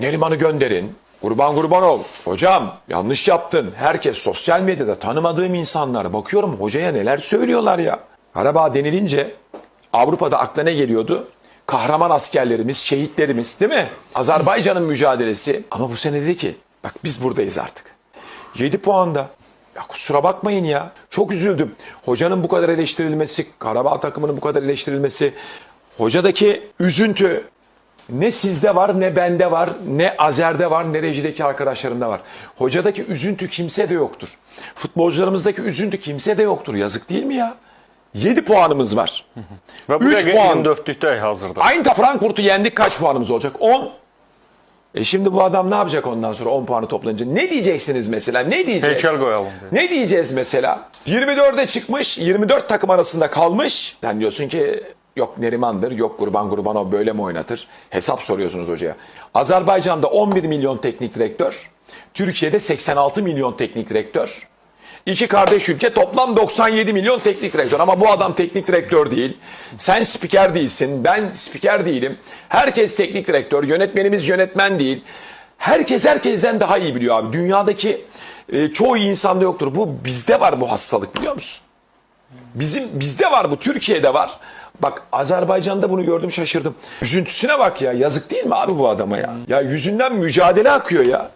Neriman'ı gönderin. Kurban kurban ol. Hocam yanlış yaptın. Herkes sosyal medyada tanımadığım insanlar. Bakıyorum hocaya neler söylüyorlar ya. Karabağ denilince Avrupa'da akla ne geliyordu? Kahraman askerlerimiz, şehitlerimiz değil mi? Azerbaycan'ın mücadelesi. Ama bu sene dedi ki bak biz buradayız artık. 7 puanda. Ya kusura bakmayın ya. Çok üzüldüm. Hocanın bu kadar eleştirilmesi, Karabağ takımının bu kadar eleştirilmesi, hocadaki üzüntü ne sizde var, ne bende var, ne Azer'de var, ne rejideki arkadaşlarımda var. Hocadaki üzüntü kimse de yoktur. Futbolcularımızdaki üzüntü kimse de yoktur. Yazık değil mi ya? 7 puanımız var. Və bu Üç dəqiqə puan. 24-lükdə hazırda. Aynı Frankfurt'u yendik kaç puanımız olacak? 10. E şimdi bu adam ne yapacak ondan sonra 10 puanı toplanınca? Ne diyeceksiniz mesela? Ne diyeceğiz? Heykel koyalım. diye. Ne diyeceğiz mesela? 24'e çıkmış, 24 takım arasında kalmış. Sen diyorsun ki yok Neriman'dır, yok Kurban Kurbanov böyle mi oynatır? Hesap soruyorsunuz hocaya. Azerbaycan'da 11 milyon teknik direktör, Türkiye'de 86 milyon teknik direktör. İki kardeş ülke toplam 97 milyon teknik direktör ama bu adam teknik direktör değil. Sen spiker değilsin, ben spiker değilim. Herkes teknik direktör, yönetmenimiz yönetmen değil. Herkes herkesten daha iyi biliyor abi. Dünyadaki e, çoğu insanda yoktur. Bu bizde var bu hastalık biliyor musun? Bizim bizde var bu, Türkiye'de var. Bak Azerbaycan'da bunu gördüm şaşırdım. Üzüntüsüne bak ya. Yazık değil mi abi bu adama ya? Ya yüzünden mücadele akıyor ya.